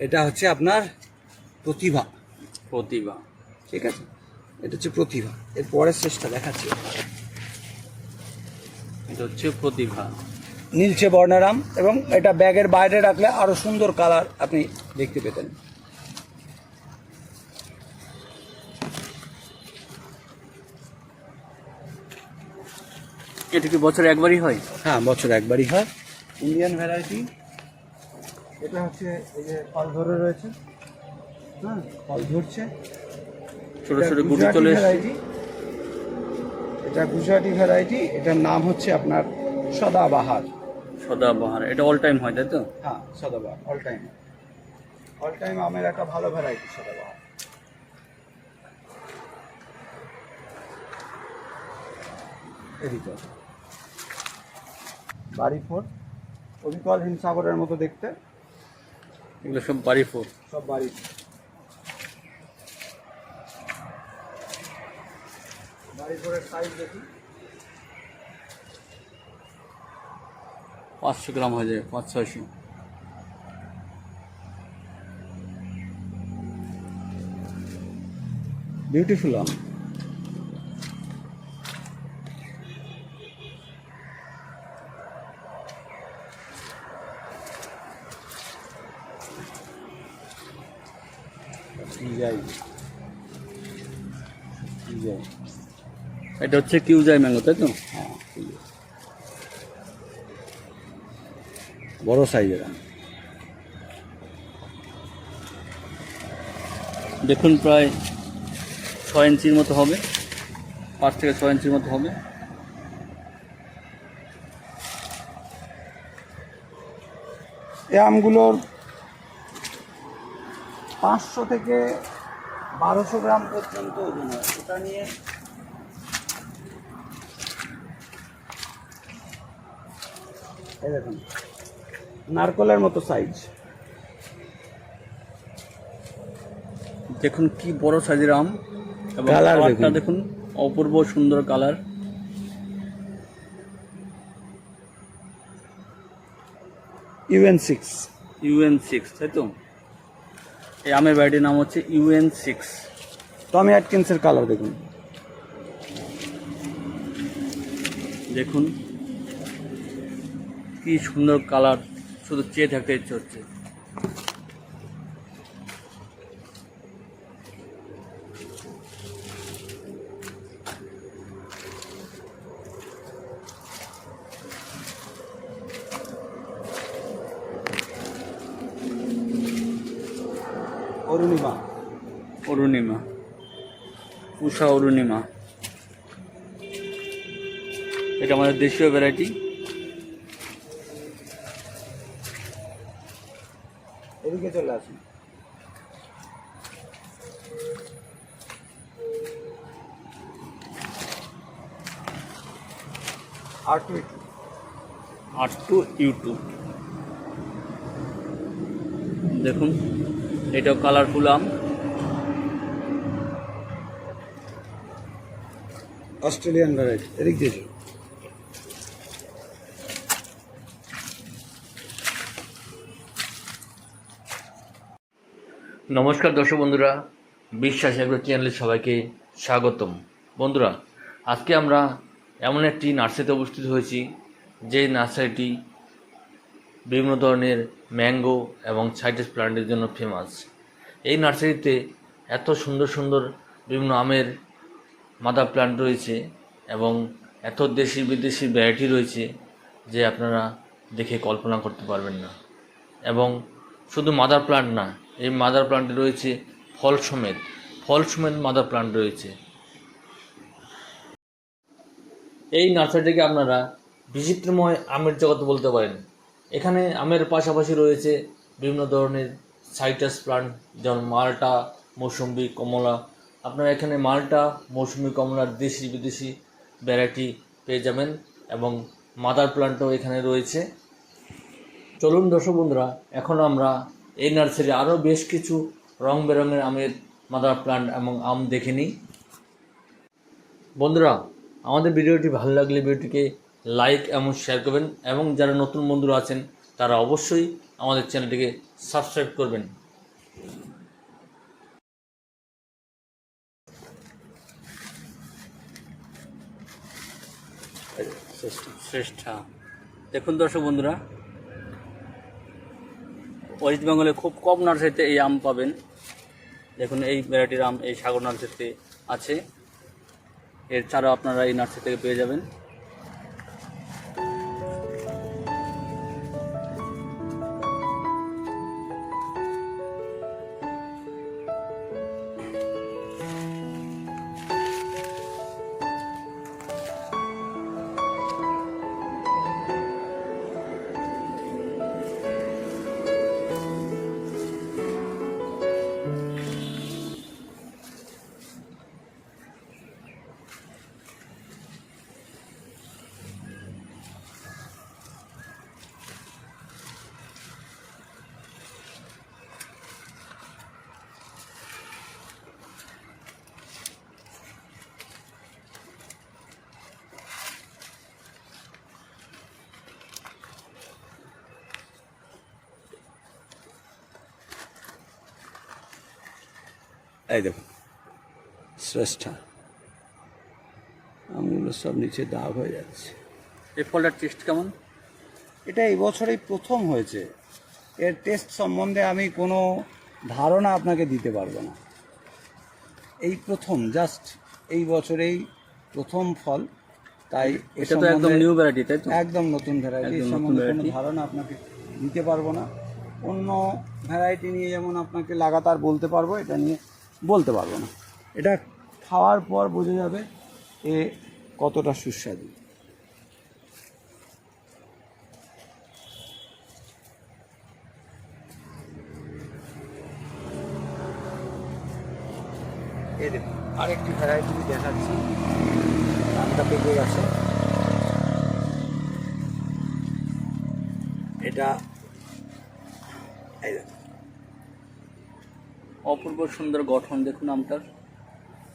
এটা হচ্ছে আপনার প্রতিভা। প্রতিভা। ঠিক আছে? এটা হচ্ছে প্রতিভা। এর পরের শেষটা দেখাচ্ছি। এটা হচ্ছে প্রতিভা। নীলচে বর্ণারাম এবং এটা ব্যাগের বাইরে রাখলে আরও সুন্দর কালার আপনি দেখতে পেতেন। এটা কি বছরে একবারই হয়? হ্যাঁ বছর একবারই হয়। ইন্ডিয়ান ভ্যারাইটি এটা হচ্ছে এই যে ফল ধরে রয়েছে। হ্যাঁ ফল ধরছে। ছোট ছোট গুটি চলে এটা গুজরাটি ভ্যারাইটি এটার নাম হচ্ছে আপনার সদাবাহার। সদাবাহার। এটা অল টাইম হয় তাই তো? হ্যাঁ সদাবাহার অল টাইম অল টাইম আমের একটা ভালো ভ্যারাইটি সদাবাহার। এদিকে বাড়ি ফোর। অবিকল হিমসাগরের মতো দেখতে। এগুলো সব বাড়ি ফোর সব বাড়ি বাড়ি ফোরের সাইজ দেখি। পাঁচশো গ্রাম হয়ে যায় পাঁচ ছয়শো। বিউটিফুল আম। যাই যাই এটা হচ্ছে কিউজাই ম্যাঙ্গো তাই তো? হ্যাঁ। বড় সাইজের দেখুন প্রায় ছয় ইঞ্চির মতো হবে। পাঁচ থেকে ছয় ইঞ্চির মতো হবে। এই আমগুলোর পাঁচশো থেকে বারোশো গ্রাম পর্যন্ত ওজন হয় ওটা নিয়ে এই দেখুন নারকলের মতো সাইজ দেখুন কি বড় সাইজের আম। এবং কালারটা দেখুন। দেখুন অপূর্ব সুন্দর colour UN six UN six তাই তো? এই আমের বাড়িটির নাম হচ্ছে ইউএন সিক্স। টমি অ্যাটকিন্সের কালার দেখুন। দেখুন কি সুন্দর কালার শুধু চেয়ে থাকতে ইচ্ছে হচ্ছে। অরুণিমা। অরুণিমা। উষা অরুণিমা। এটা আমাদের দেশীয় ভ্যারাইটি এদিকে চলে আসুন। R two R two YouTube দেখুন। এটাও কালারফুল আম অস্ট্রেলিয়ান ভ্যারাইটি এদিক দিয়ে। নমস্কার দর্শক বন্ধুরা বিশ্বাস এগ্রো চ্যানেলে সবাইকে স্বাগতম বন্ধুরা আজকে আমরা এমন একটি নার্সারিতে উপস্থিত হয়েছি যে নার্সারিটি বিভিন্ন ধরনের ম্যাঙ্গো এবং সাইটাস প্লান্টের জন্য ফেমাস। এই নার্সারিতে এত সুন্দর সুন্দর বিভিন্ন আমের মাদার প্লান্ট রয়েছে এবং এত দেশি বিদেশি ভ্যারাইটি রয়েছে যে আপনারা দেখে কল্পনা করতে পারবেন না। এবং শুধু মাদার প্লান্ট না, এই মাদার প্লান্টে রয়েছে ফল সমেত ফল সমেত মাদার প্লান্ট রয়েছে। এই নার্সারিটিকে আপনারা বিচিত্রময় আমের জগৎ বলতে পারেন। এখানে আমের পাশাপাশি রয়েছে বিভিন্ন ধরনের সাইটাস প্লান্ট, যেমন মালটা মৌসুম্বি কমলা। আপনারা এখানে মালটা, মৌসুমি কমলার দেশি বিদেশি ভ্যারাইটি পেয়ে যাবেন এবং মাদার প্লান্টও এখানে রয়েছে। চলুন দর্শক বন্ধুরা, এখন আমরা এই নার্সারি আরও বেশ কিছু রং বেরঙের আমের মাদার প্লান্ট এবং আম দেখে নিই। বন্ধুরা, আমাদের ভিডিওটি ভালো লাগলে ভিডিওটিকে লাইক এবং শেয়ার করবেন এবং যারা নতুন বন্ধুরা আছেন, তারা অবশ্যই আমাদের চ্যানেলটিকে সাবস্ক্রাইব করবেন। শ্রেষ্ঠা। দেখুন দর্শক বন্ধুরা ওয়েস্ট বেঙ্গলে খুব কম নার্সারিতে এই আম পাবেন। দেখুন এই ভ্যারাইটির আম, এই সাগর নার্সারিতে আছে। এর ছাড়াও আপনারা এই নার্সারি থেকে পেয়ে যাবেন। এই দেখুন শ্রেষ্ঠা। আমগুলো সব নিচে দাগ হয়ে যাচ্ছে। এই ফলটার টেস্ট কেমন? এটা এই বছরেই প্রথম হয়েছে। এর টেস্ট সম্বন্ধে আমি কোনো ধারণা আপনাকে দিতে পারব না। এই প্রথম জাস্ট এই বছরেই প্রথম ফল। তাই এটা তো একদম নিউ ভ্যারাইটি তাই তো? একদম নতুন ভ্যারাইটি সম্বন্ধে কোনো ধারণা আপনাকে দিতে পারব না। অন্য ভ্যারাইটি নিয়ে যেমন আপনাকে লাগাতার বলতে পারব এটা নিয়ে বলতে পারব না। এটা খাওয়ার পর বোঝা যাবে এ কতটা সুস্বাদু। আরেকটি ভ্যারাইটি দেখাচ্ছি। দামটা পেকে গেছে। এটা এই দেখুন অপূর্ব সুন্দর গঠন দেখুন আমটার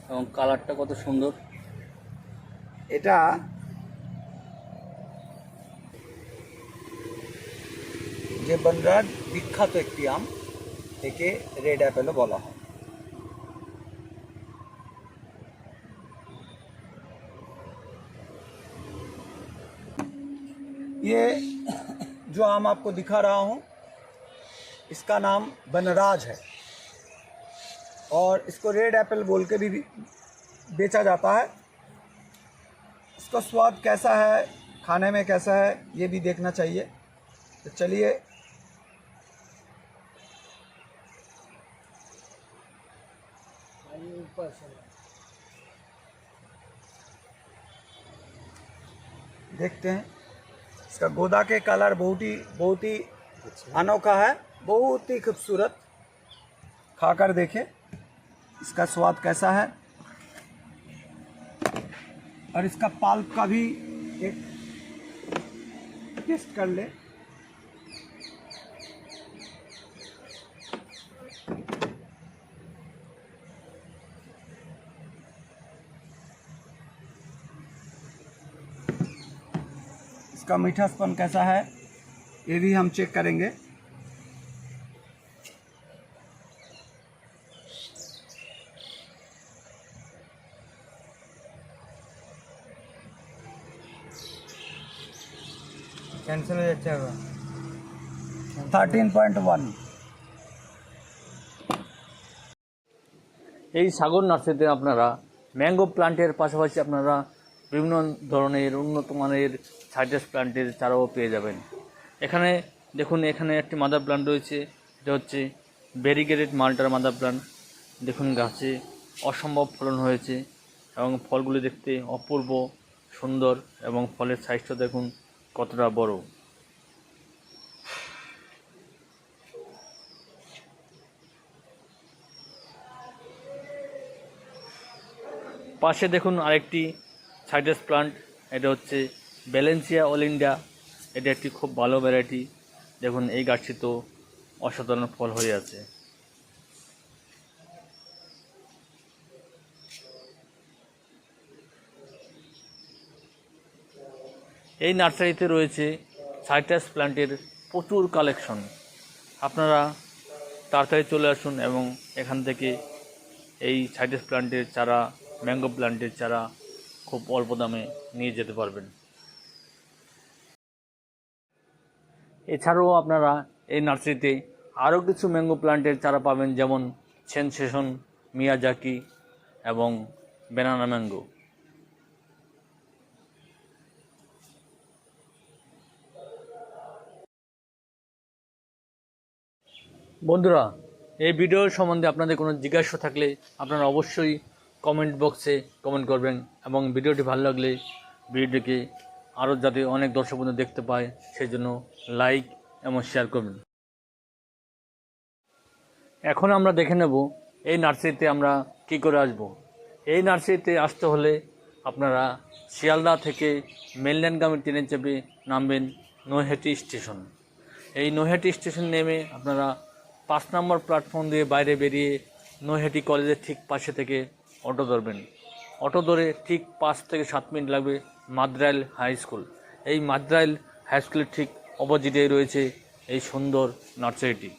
এবং কালারটা কত সুন্দর এটা যে বনরাজ বিখ্যাত একটি আম একে রেড অ্যাপেলও বলা হয় ये जो आम आपको दिखा रहा हूँ इसका नाम बनराज है और इसको रेड एप्पल बोल के भी बेचा जाता है। इसका स्वाद कैसा है, खाने में कैसा है, ये भी देखना चाहिए। तो चलिए। देखते हैं। इसका गोदा के कलर बहुत ही बहुत ही अनोखा है, बहुत ही खूबसूरत। खाकर देखें। इसका स्वाद कैसा है? और इसका पाल्प का भी एक टेस्ट कर ले। इसका मीठापन कैसा है, ये भी हम चेक करेंगे। ক্যান্সেল হয়ে যাচ্ছে এখন থার্টিন পয়েন্ট ওয়ান এই সাগর নার্সারিতে আপনারা ম্যাঙ্গো প্লান্টের পাশাপাশি আপনারা বিভিন্ন ধরনের উন্নত মানের সাইটাস প্লান্টের চারাও পেয়ে যাবেন। এখানে দেখুন এখানে একটি মাদার প্লান্ট রয়েছে এটা হচ্ছে ব্যারিগেডেড মাল্টার মাদার প্লান্ট। দেখুন গাছে অসম্ভব ফলন হয়েছে এবং ফলগুলি দেখতে অপূর্ব সুন্দর এবং ফলের সাইজটা দেখুন কতটা বড়? পাশে দেখুন আরেকটি সাইটাস প্লান্ট, এটা হচ্ছে ব্যালেন্সিয়া অল ইন্ডিয়া এটা একটি খুব ভালো ভ্যারাইটি দেখুন এই গাছটি তো অসাধারণ ফল হয়ে আছে। এই নার্সারিতে রয়েছে সাইট্রাস প্ল্যান্টের প্রচুর কালেকশন। আপনারা তাড়াতাড়ি চলে আসুন এবং এখান থেকে এই সাইট্রাস প্ল্যান্টের চারা, ম্যাঙ্গো প্ল্যান্টের চারা খুব অল্প দামে নিয়ে যেতে পারবেন। এছাড়াও আপনারা এই নার্সারিতে আরও কিছু ম্যাঙ্গো প্ল্যান্টের চারা পাবেন, যেমন সেনসেশন, মিয়াজাকি এবং বেনানা ম্যাঙ্গো। বন্ধুরা, এই ভিডিও সম্বন্ধে আপনাদের কোনো জিজ্ঞাসা থাকলে আপনারা অবশ্যই কমেন্ট বক্সে কমেন্ট করবেন এবং ভিডিওটি ভালো লাগলে ভিডিওটিকে আরও যাতে অনেক দর্শক বন্ধু দেখতে পায়, সেই জন্য লাইক এবং শেয়ার করবেন। এখন আমরা দেখে নেব এই নার্সারিতে আমরা কি করে আসব। এই নার্সারিতে আসতে হলে আপনারা শিয়ালদা থেকে মেলল্যান্ডগামী ট্রেনে চেপে নামবেন নৈহাটি স্টেশন। এই নৈহাটি স্টেশন নেমে আপনারা পাঁচ নম্বর প্ল্যাটফর্ম দিয়ে বাইরে বেরিয়ে নৈহাটি কলেজের ঠিক পাশে থেকে অটো ধরবেন। অটো ধরে ঠিক পাঁচ থেকে সাত মিনিট লাগবে মাদ্রাইল হাই স্কুল এই মাদ্রাইল হাই স্কুলের ঠিক অপোজিটেই রয়েছে এই সুন্দর নার্সারিটি।